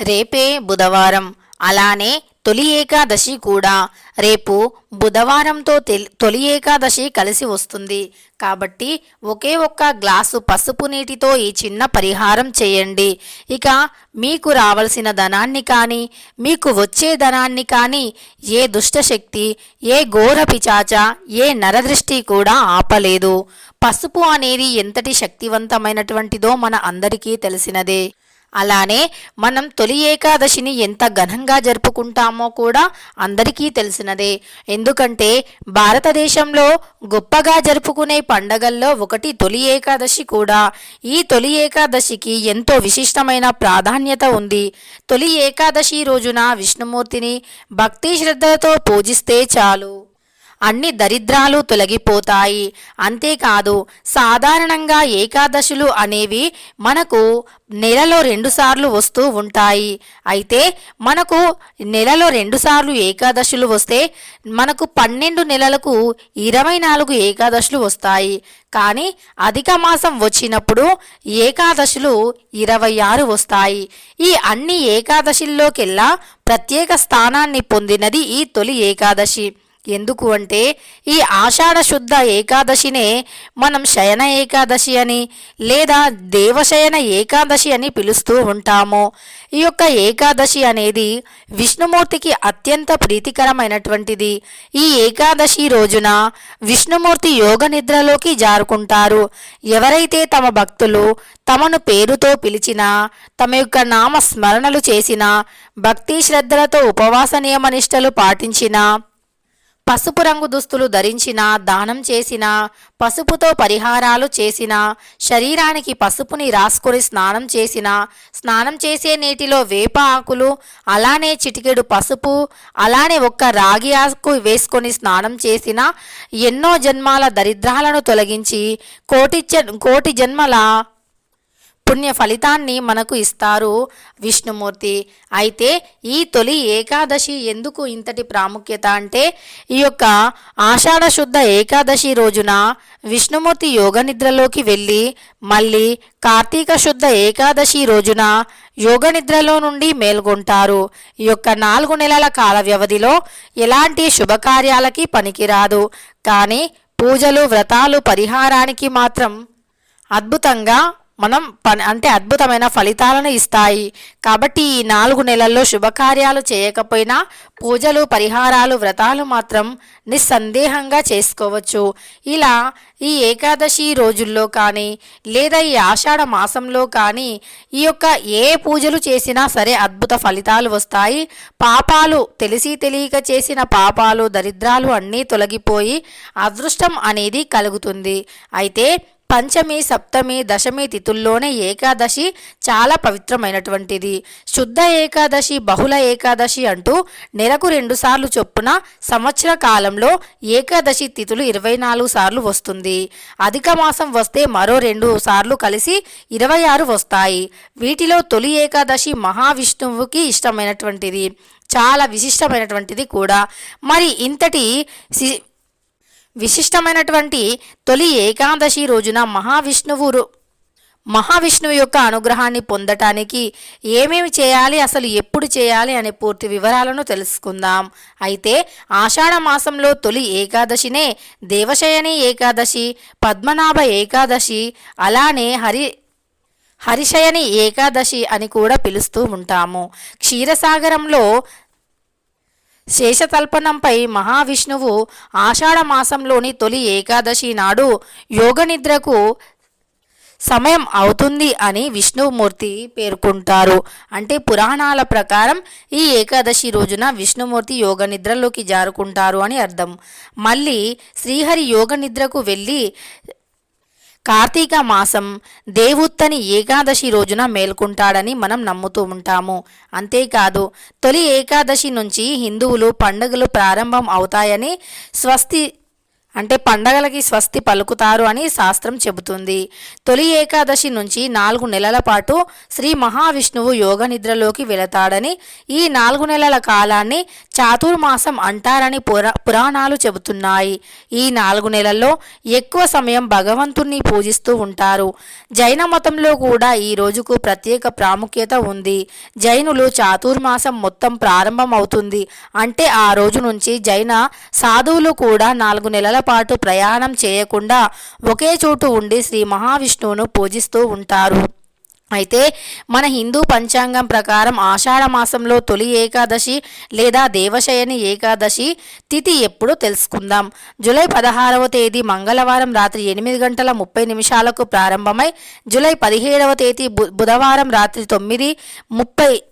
రేపే బుధవారం. అలానే తొలి ఏకాదశి కూడా. రేపు బుధవారంతో తొలి ఏకాదశి కలిసి వస్తుంది. కాబట్టి ఒకే ఒక్క గ్లాసు పసుపు నీటితో ఈ చిన్న పరిహారం చేయండి. ఇక మీకు రావలసిన ధనాన్ని కానీ మీకు వచ్చే ధనాన్ని కానీ ఏ దుష్టశక్తి ఏ ఘోర పిచాచ ఏ నరదృష్టి కూడా ఆపలేదు. పసుపు అనేది ఎంతటి శక్తివంతమైనటువంటిదో మన అందరికీ తెలిసినదే. అలానే మనం తొలి ఏకాదశిని ఎంత ఘనంగా జరుపుకుంటామో కూడా అందరికీ తెలిసినదే. ఎందుకంటే భారతదేశంలో గొప్పగా జరుపుకునే పండగల్లో ఒకటి తొలి ఏకాదశి కూడా. ఈ తొలి ఏకాదశికి ఎంతో విశిష్టమైన ప్రాధాన్యత ఉంది. తొలి ఏకాదశి రోజున విష్ణుమూర్తిని భక్తి శ్రద్ధలతో పూజిస్తే చాలు. అన్ని దరిద్రాలు తొలగిపోతాయి. అంతేకాదు సాధారణంగా ఏకాదశులు అనేవి మనకు నెలలో రెండుసార్లు వస్తూ ఉంటాయి. అయితే మనకు నెలలో రెండుసార్లు ఏకాదశులు వస్తే మనకు పన్నెండు నెలలకు ఇరవై నాలుగు ఏకాదశులు వస్తాయి. కానీ అధిక మాసం వచ్చినప్పుడు ఏకాదశులు ఇరవై ఆరు వస్తాయి. ఈ అన్ని ఏకాదశుల్లోకెల్లా ప్రత్యేక స్థానాన్ని పొందినది ఈ తొలి ఏకాదశి. ఎందుకు అంటే ఈ ఆషాఢ శుద్ధ ఏకాదశినే మనం శయన ఏకాదశి అని లేదా దేవశయన ఏకాదశి అని పిలుస్తూ ఉంటాము. ఈ యొక్క ఏకాదశి అనేది విష్ణుమూర్తికి అత్యంత ప్రీతికరమైనటువంటిది. ఈ ఏకాదశి రోజున విష్ణుమూర్తి యోగ నిద్రలోకి జారుకుంటారు. ఎవరైతే తమ భక్తులు తమను పేరుతో పిలిచినా తమ యొక్క నామ స్మరణలు చేసినా భక్తి శ్రద్ధలతో ఉపవాస నియమనిష్టలు పాటించినా పసుపు రంగు దుస్తులు ధరించినా దానం చేసినా పసుపుతో పరిహారాలు చేసినా శరీరానికి పసుపుని రాసుకొని స్నానం చేసినా స్నానం చేసే నీటిలో వేప ఆకులు అలానే చిటికెడు పసుపు అలానే ఒక్క రాగి ఆకు వేసుకొని స్నానం చేసినా ఎన్నో జన్మాల దరిద్రాలను తొలగించి కోటి జన్- కోటి జన్మల పుణ్య ఫలితాన్ని మనకు ఇస్తారు విష్ణుమూర్తి. అయితే ఈ తొలి ఏకాదశి ఎందుకు ఇంతటి ప్రాముఖ్యత అంటే ఈ యొక్క ఆషాఢ శుద్ధ ఏకాదశి రోజున విష్ణుమూర్తి యోగ నిద్రలోకి వెళ్ళి మళ్ళీ కార్తీక శుద్ధ ఏకాదశి రోజున యోగ నిద్రలో నుండి మేల్కొంటారు. ఈ యొక్క నాలుగు నెలల కాల వ్యవధిలో ఎలాంటి శుభకార్యాలకి పనికిరాదు. కానీ పూజలు వ్రతాలు పరిహారానికి మాత్రం అద్భుతంగా మనం పని అంటే అద్భుతమైన ఫలితాలను ఇస్తాయి. కాబట్టి ఈ నాలుగు నెలల్లో శుభకార్యాలు చేయకపోయినా పూజలు పరిహారాలు వ్రతాలు మాత్రం నిస్సందేహంగా చేసుకోవచ్చు. ఇలా ఈ ఏకాదశి రోజుల్లో కానీ లేదా ఈ ఆషాఢ మాసంలో కానీ ఈ యొక్క ఏ పూజలు చేసినా సరే అద్భుత ఫలితాలు వస్తాయి. పాపాలు తెలిసి తెలియక చేసిన పాపాలు దరిద్రాలు అన్నీ తొలగిపోయి అదృష్టం అనేది కలుగుతుంది. అయితే పంచమి సప్తమి దశమి తిథుల్లోనే ఏకాదశి చాలా పవిత్రమైనటువంటిది. శుద్ధ ఏకాదశి బహుళ ఏకాదశి అంటూ నెలకు రెండుసార్లు చొప్పున సంవత్సర కాలంలో ఏకాదశి తిథులు ఇరవై నాలుగు సార్లు వస్తుంది. అధిక మాసం వస్తే మరో రెండు సార్లు కలిసి ఇరవై ఆరు వస్తాయి. వీటిలో తొలి ఏకాదశి మహావిష్ణువుకి ఇష్టమైనటువంటిది. చాలా విశిష్టమైనటువంటిది కూడా. మరి ఇంతటి సి- విశిష్టమైనటువంటి తొలి ఏకాదశి రోజున మహావిష్ణువు మహావిష్ణువు యొక్క అనుగ్రహాన్ని పొందటానికి ఏమేమి చేయాలి అసలు ఎప్పుడు చేయాలి అనే పూర్తి వివరాలను తెలుసుకుందాం. అయితే ఆషాఢ మాసంలో తొలి ఏకాదశినే దేవశయని ఏకాదశి పద్మనాభ ఏకాదశి అలానే హరి హరిశయని ఏకాదశి అని కూడా పిలుస్తూ ఉంటాము. క్షీరసాగరంలో శేషతల్పనంపై మహావిష్ణువు ఆషాఢ మాసంలోని తొలి ఏకాదశి నాడు యోగనిద్రకు సమయం అవుతుంది అని విష్ణుమూర్తి పేర్కొంటారు. అంటే పురాణాల ప్రకారం ఈ ఏకాదశి రోజున విష్ణుమూర్తి యోగ నిద్రలోకి జారుకుంటారు అని అర్థం. మళ్ళీ శ్రీహరి యోగ నిద్రకు వెళ్ళి కార్తీక మాసం దేవుత్తని ఏకాదశి రోజున మేల్కొంటాడని మనం నమ్ముతూ ఉంటాము. అంతేకాదు తొలి ఏకాదశి నుంచి హిందువులు పండుగలు ప్రారంభం అవుతాయని స్వస్తి అంటే పండగలకి స్వస్తి పలుకుతారు అని శాస్త్రం చెబుతుంది. తొలి ఏకాదశి నుంచి నాలుగు నెలల పాటు శ్రీ మహావిష్ణువు యోగ నిద్రలోకి వెళతాడని ఈ నాలుగు నెలల కాలాన్ని చాతుర్మాసం అంటారని పురా పురాణాలు చెబుతున్నాయి. ఈ నాలుగు నెలల్లో ఎక్కువ సమయం భగవంతుణ్ణి పూజిస్తూ ఉంటారు. జైన మతంలో కూడా ఈ రోజుకు ప్రత్యేక ప్రాముఖ్యత ఉంది. జైనులు చాతుర్మాసం మొత్తం ప్రారంభం అవుతుంది అంటే ఆ రోజు నుంచి జైన సాధువులు కూడా నాలుగు నెలల పాటు ప్రయాణం చేయకుండా ఒకే చోటు ఉండి శ్రీ మహావిష్ణువును పూజిస్తూ ఉంటారు. అయితే మన హిందూ పంచాంగం ప్రకారం ఆషాఢ మాసంలో తొలి ఏకాదశి లేదా దేవశయని ఏకాదశి తిథి ఎప్పుడు తెలుసుకుందాం. జూలై పదహారవ తేదీ మంగళవారం రాత్రి ఎనిమిది గంటల ముప్పై నిమిషాలకు ప్రారంభమై జూలై పదిహేడవ తేదీ బు- బుధవారం రాత్రి తొమ్మిది ముప్పై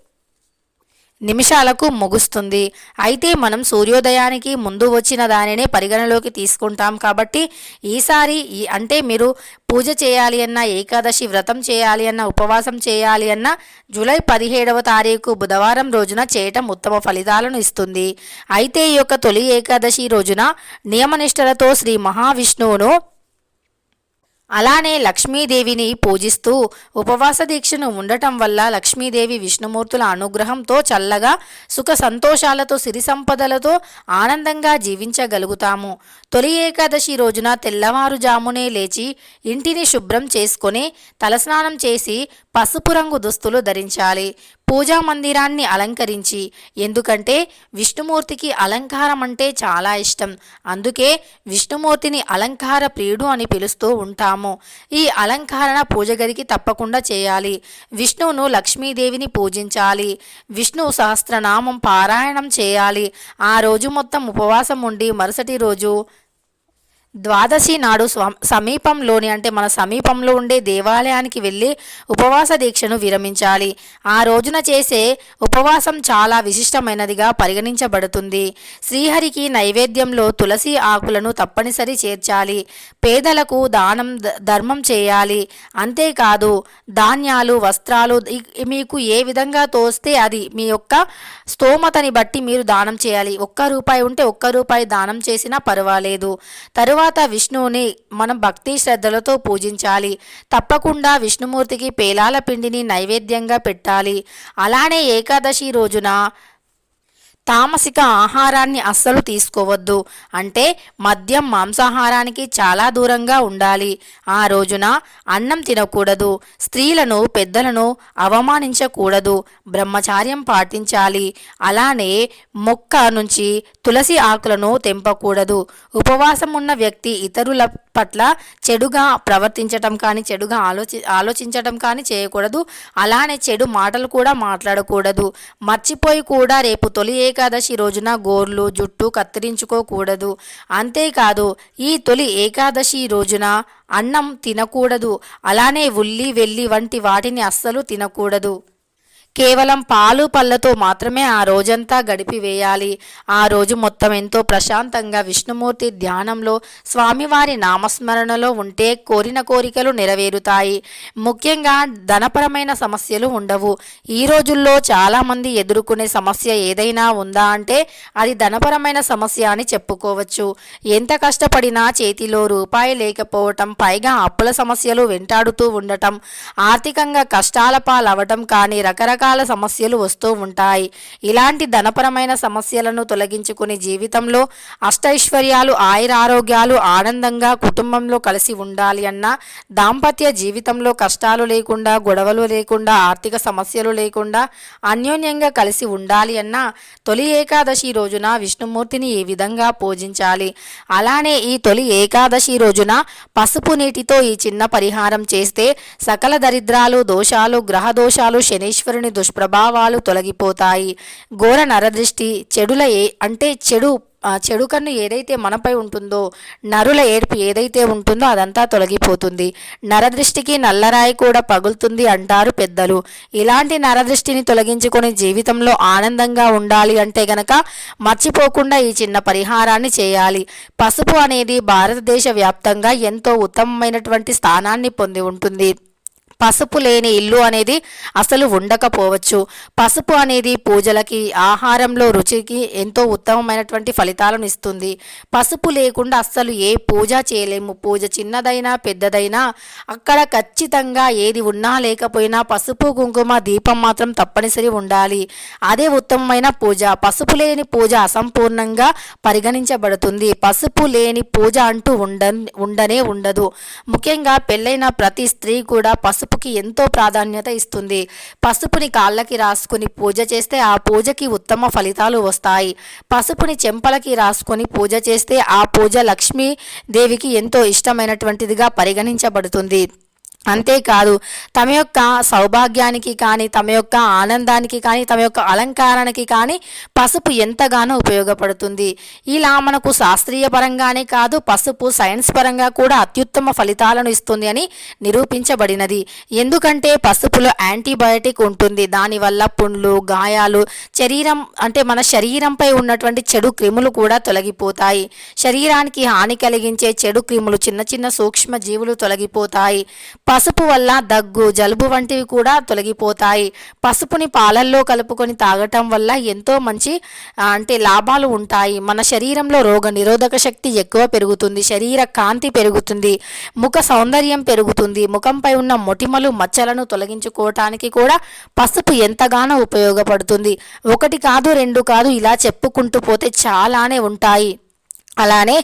నిమిషాలకు ముగుస్తుంది. అయితే మనం సూర్యోదయానికి ముందు వచ్చిన దానినే పరిగణలోకి తీసుకుంటాం కాబట్టి ఈసారి ఈ అంటే మీరు పూజ చేయాలి అన్న ఏకాదశి వ్రతం చేయాలి అన్న ఉపవాసం చేయాలి అన్న జూలై పదిహేడవ తారీఖు బుధవారం రోజున చేయటం ఉత్తమ ఫలితాలను ఇస్తుంది. అయితే ఈ యొక్క తొలి ఏకాదశి రోజున నియమనిష్టలతో శ్రీ మహావిష్ణువును అలానే లక్ష్మీదేవిని పూజిస్తూ ఉపవాస దీక్షను ఉండటం వల్ల లక్ష్మీదేవి విష్ణుమూర్తుల అనుగ్రహంతో చల్లగా సుఖ సంతోషాలతో సిరి సంపదలతో ఆనందంగా జీవించగలుగుతాము. తొలి ఏకాదశి రోజున తెల్లవారుజామునే లేచి ఇంటిని శుభ్రం చేసుకొని తలస్నానం చేసి పసుపు రంగు దుస్తులు ధరించాలి. పూజా మందిరాన్ని అలంకరించి. ఎందుకంటే విష్ణుమూర్తికి అలంకారం అంటే చాలా ఇష్టం. అందుకే విష్ణుమూర్తిని అలంకార ప్రియుడు అని పిలుస్తూ ఉంటాము. ఈ అలంకరణ పూజ గదికి తప్పకుండా చేయాలి. విష్ణువును లక్ష్మీదేవిని పూజించాలి. విష్ణు సహస్రనామం పారాయణం చేయాలి. ఆ రోజు మొత్తం ఉపవాసం ఉండి మరుసటి రోజు ద్వాదశి నాడు సమీపంలోని అంటే మన సమీపంలో ఉండే దేవాలయానికి వెళ్ళి ఉపవాస దీక్షను విరమించాలి. ఆ రోజున చేసే ఉపవాసం చాలా విశిష్టమైనదిగా పరిగణించబడుతుంది. శ్రీహరికి నైవేద్యంలో తులసి ఆకులను తప్పనిసరి చేర్చాలి. పేదలకు దానం ధర్మం చేయాలి. అంతేకాదు ధాన్యాలు వస్త్రాలు మీకు ఏ విధంగా తోస్తే అది మీ యొక్క స్తోమతని బట్టి మీరు దానం చేయాలి. ఒక్క రూపాయి ఉంటే ఒక్క రూపాయి దానం చేసినా పర్వాలేదు. తరువాత విష్ణువుని మనం భక్తి శ్రద్ధలతో పూజించాలి. తప్పకుండా విష్ణుమూర్తికి పేలాల పిండిని నైవేద్యంగా పెట్టాలి. అలానే ఏకాదశి రోజున తామసిక ఆహారాన్ని అస్సలు తీసుకోవద్దు. అంటే మద్యం మాంసాహారానికి చాలా దూరంగా ఉండాలి. ఆ రోజున అన్నం తినకూడదు. స్త్రీలను పెద్దలను అవమానించకూడదు. బ్రహ్మచార్యం పాటించాలి. అలానే మొక్క నుంచి తులసి ఆకులను తెంపకూడదు. ఉపవాసం ఉన్న వ్యక్తి ఇతరుల పట్ల చెడుగా ప్రవర్తించటం కానీ చెడుగా ఆలోచి ఆలోచించటం కానీ చేయకూడదు. అలానే చెడు మాటలు కూడా మాట్లాడకూడదు. మర్చిపోయి కూడా రేపు తొలి ఏకాదశి రోజున గోర్లు జుట్టు కత్తిరించుకోకూడదు. అంతేకాదు ఈ తొలి ఏకాదశి రోజున అన్నం తినకూడదు. అలానే ఉల్లి వెల్లి వంటి వాటిని అస్సలు తినకూడదు. కేవలం పాలు పళ్ళతో మాత్రమే ఆ రోజంతా గడిపివేయాలి. ఆ రోజు మొత్తం ఎంతో ప్రశాంతంగా విష్ణుమూర్తి ధ్యానంలో స్వామివారి నామస్మరణలో ఉంటే కోరిన కోరికలు నెరవేరుతాయి. ముఖ్యంగా ధనపరమైన సమస్యలు ఉండవు. ఈ రోజుల్లో చాలామంది ఎదుర్కొనే సమస్య ఏదైనా ఉందా అంటే అది ధనపరమైన సమస్య అని చెప్పుకోవచ్చు. ఎంత కష్టపడినా చేతిలో రూపాయి లేకపోవటం పైగా అప్పుల సమస్యలు వెంటాడుతూ ఉండటం ఆర్థికంగా కష్టాల పాలవటం కానీ రకరకాల సమస్యలు వస్తూ ఉంటాయి. ఇలాంటి ధనపరమైన సమస్యలను తొలగించుకుని జీవితంలో అష్టైశ్వర్యాలు ఆయురారోగ్యాలు ఆనందంగా కుటుంబంలో కలిసి ఉండాలి అన్న దాంపత్య జీవితంలో కష్టాలు లేకుండా గొడవలు లేకుండా ఆర్థిక సమస్యలు లేకుండా అన్యోన్యంగా కలిసి ఉండాలి అన్న తొలి ఏకాదశి రోజున విష్ణుమూర్తిని ఈ విధంగా పూజించాలి? అలానే ఈ తొలి ఏకాదశి రోజున పసుపు నీటితో ఈ చిన్న పరిహారం చేస్తే సకల దరిద్రాలు దోషాలు గ్రహ దోషాలు శనీశ్వరుని దుష్ప్రభావాలు తొలగిపోతాయి. ఘోర నరదృష్టి చెడుల ఏ అంటే చెడు చెడు కన్ను ఏదైతే మనపై ఉంటుందో నరుల ఏర్పు ఏదైతే ఉంటుందో అదంతా తొలగిపోతుంది. నరదృష్టికి నల్లరాయి కూడా పగులుతుంది అంటారు పెద్దలు. ఇలాంటి నరదృష్టిని తొలగించుకొని జీవితంలో ఆనందంగా ఉండాలి అంటే గనక మర్చిపోకుండా ఈ చిన్న పరిహారాన్ని చేయాలి. పసుపు అనేది భారతదేశ వ్యాప్తంగా ఎంతో ఉత్తమమైనటువంటి స్థానాన్ని పొంది ఉంటుంది. పసుపు లేని ఇల్లు అనేది అసలు ఉండకపోవచ్చు. పసుపు అనేది పూజలకి ఆహారంలో రుచికి ఎంతో ఉత్తమమైనటువంటి ఫలితాలను ఇస్తుంది. పసుపు లేకుండా అస్సలు ఏ పూజ చేయలేము. పూజ చిన్నదైనా పెద్దదైనా అక్కడ ఖచ్చితంగా ఏది ఉన్నా లేకపోయినా పసుపు కుంకుమ దీపం మాత్రం తప్పనిసరి ఉండాలి. అదే ఉత్తమమైన పూజ. పసుపు లేని పూజ అసంపూర్ణంగా పరిగణించబడుతుంది. పసుపు లేని పూజ అంటూ ఉండ ఉండనే ఉండదు. ముఖ్యంగా పెళ్ళైన ప్రతి స్త్రీ కూడా పసుపు పసుపుకి ఎంతో ప్రాధాన్యత ఇస్తుంది. పసుపుని కాళ్ళకి రాసుకుని పూజ చేస్తే ఆ పూజకి ఉత్తమ ఫలితాలు వస్తాయి. పసుపుని చెంపలకి రాసుకొని పూజ చేస్తే ఆ పూజ లక్ష్మీదేవికి ఎంతో ఇష్టమైనటువంటిదిగా పరిగణించబడుతుంది. అంతేకాదు తమ యొక్క సౌభాగ్యానికి కానీ తమ యొక్క ఆనందానికి కానీ తమ యొక్క అలంకారానికి కానీ పసుపు ఎంతగానో ఉపయోగపడుతుంది. ఇలా మనకు శాస్త్రీయ పరంగానే కాదు పసుపు సైన్స్ పరంగా కూడా అత్యుత్తమ ఫలితాలను ఇస్తుంది అని నిరూపించబడినది. ఎందుకంటే పసుపులో యాంటీబయాటిక్ ఉంటుంది. దానివల్ల పుండ్లు గాయాలు శరీరం అంటే మన శరీరంపై ఉన్నటువంటి చెడు క్రిములు కూడా తొలగిపోతాయి. శరీరానికి హాని కలిగించే చెడు క్రిములు చిన్న చిన్న సూక్ష్మ జీవులు తొలగిపోతాయి పసుపు వల్ల దగ్గు జలుబు వంటివి కూడా తొలగిపోతాయి. పసుపుని పాలల్లో కలుపుకొని తాగటం వల్ల ఎంతో మంచి అంటే లాభాలు ఉంటాయి. మన శరీరంలో రోగ నిరోధక శక్తి ఎక్కువ పెరుగుతుంది. శరీర కాంతి పెరుగుతుంది. ముఖ సౌందర్యం పెరుగుతుంది. ముఖంపై ఉన్న మొటిమలు మచ్చలను తొలగించుకోవటానికి కూడా పసుపు ఎంతగానో ఉపయోగపడుతుంది. ఒకటి కాదు రెండు కాదు ఇలా చెప్పుకుంటూ పోతే చాలానే ఉంటాయి. అలానే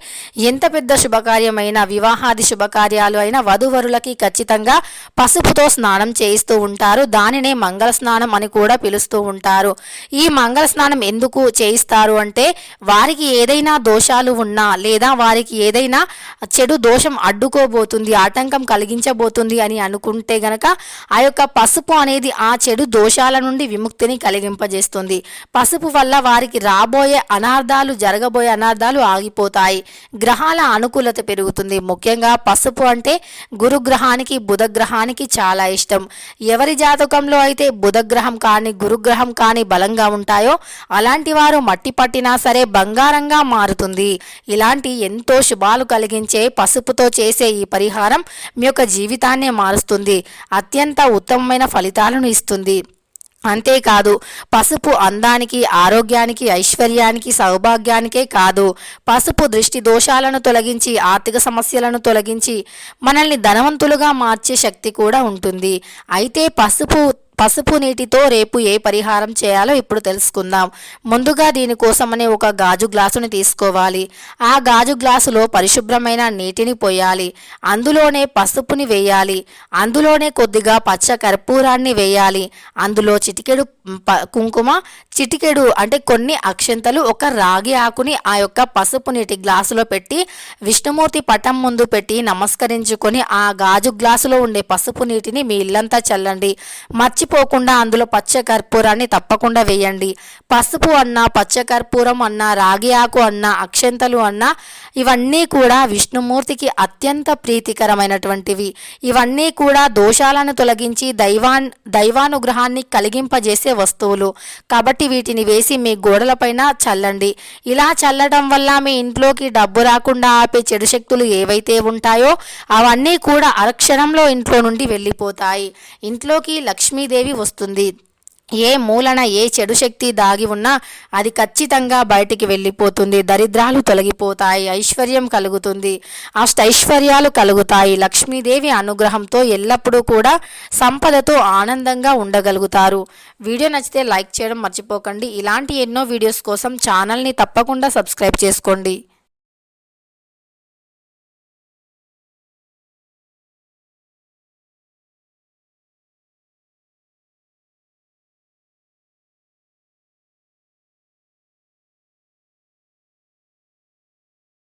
ఎంత పెద్ద శుభకార్యమైన వివాహాది శుభకార్యాలు అయిన వధువరులకి ఖచ్చితంగా పసుపుతో స్నానం చేయిస్తూ ఉంటారు. దానినే మంగళ స్నానం అని కూడా పిలుస్తూ ఉంటారు. ఈ మంగళ స్నానం ఎందుకు చేయిస్తారు అంటే వారికి ఏదైనా దోషాలు ఉన్నా లేదా వారికి ఏదైనా చెడు దోషం అడ్డుకోబోతుంది ఆటంకం కలిగించబోతుంది అని అనుకుంటే గనక ఆ యొక్క పసుపు అనేది ఆ చెడు దోషాల నుండి విముక్తిని కలిగింపజేస్తుంది. పసుపు వల్ల వారికి రాబోయే అనార్థాలు జరగబోయే అనార్థాలు ఆగిపో పోతాయి గ్రహాల అనుకూలత పెరుగుతుంది. ముఖ్యంగా పసుపు అంటే గురుగ్రహానికి బుధగ్రహానికి చాలా ఇష్టం. ఎవరి జాతకంలో అయితే బుధగ్రహం కానీ గురుగ్రహం కానీ బలంగా ఉంటాయో అలాంటి వారు మట్టి పట్టినా సరే బంగారంగా మారుతుంది. ఇలాంటి ఎంతో శుభాలు కలిగించే పసుపుతో చేసే ఈ పరిహారం మీ యొక్క జీవితాన్నే మారుస్తుంది. అత్యంత ఉత్తమమైన ఫలితాలను ఇస్తుంది. అంతేకాదు పసుపు అందానికి ఆరోగ్యానికి ఐశ్వర్యానికి సౌభాగ్యానికే కాదు. పసుపు దృష్టి దోషాలను తొలగించి ఆర్థిక సమస్యలను తొలగించి మనల్ని ధనవంతులుగా మార్చే శక్తి కూడా ఉంటుంది. అయితే పసుపు పసుపు నీటితో రేపు ఏ పరిహారం చేయాలో ఇప్పుడు తెలుసుకుందాం. ముందుగా దీనికోసమని ఒక గాజు గ్లాసుని తీసుకోవాలి. ఆ గాజు గ్లాసులో పరిశుభ్రమైన నీటిని పోయాలి. అందులోనే పసుపుని వేయాలి. అందులోనే కొద్దిగా పచ్చ కర్పూరాన్ని వేయాలి. అందులో చిటికెడు కుంకుమ చిటికెడు అంటే కొన్ని అక్షంతలు ఒక రాగి ఆకుని ఆ యొక్క పసుపు నీటి గ్లాసులో పెట్టి విష్ణుమూర్తి పటం ముందు పెట్టి నమస్కరించుకొని ఆ గాజు గ్లాసులో ఉండే పసుపు నీటిని మీ ఇల్లంతా చల్లండి. మర్చి మర్చిపోకుండా అందులో పచ్చ కర్పూరాన్ని తప్పకుండా వేయండి. పసుపు అన్న పచ్చ కర్పూరం అన్న రాగి ఆకు అన్న అక్షంతలు అన్న ఇవన్నీ కూడా విష్ణుమూర్తికి అత్యంత ప్రీతికరమైనటువంటివి. ఇవన్నీ కూడా దోషాలను తొలగించి దైవాన్ దైవానుగ్రహాన్ని కలిగింపజేసే వస్తువులు. కాబట్టి వీటిని వేసి మీ గోడలపైన చల్లండి. ఇలా చల్లడం వల్ల మీ ఇంట్లోకి డబ్బు రాకుండా ఆపే చెడు శక్తులు ఏవైతే ఉంటాయో అవన్నీ కూడా అరక్షణంలో ఇంట్లో నుండి వెళ్ళిపోతాయి. ఇంట్లోకి లక్ష్మీదేవి దేవి వస్తుంది. ఏ మూలన ఏ చెడు శక్తి దాగి ఉన్నా అది ఖచ్చితంగా బయటికి వెళ్ళిపోతుంది. దరిద్రాలు తొలగిపోతాయి ఐశ్వర్యం కలుగుతుంది. అష్టైశ్వర్యాలు కలుగుతాయి. లక్ష్మీదేవి అనుగ్రహంతో ఎల్లప్పుడూ కూడా సంపదతో ఆనందంగా ఉండగలుగుతారు. వీడియో నచ్చితే లైక్ చేయడం మర్చిపోకండి. ఇలాంటి ఎన్నో వీడియోస్ కోసం ఛానల్ని తప్పకుండా సబ్స్క్రైబ్ చేసుకోండి.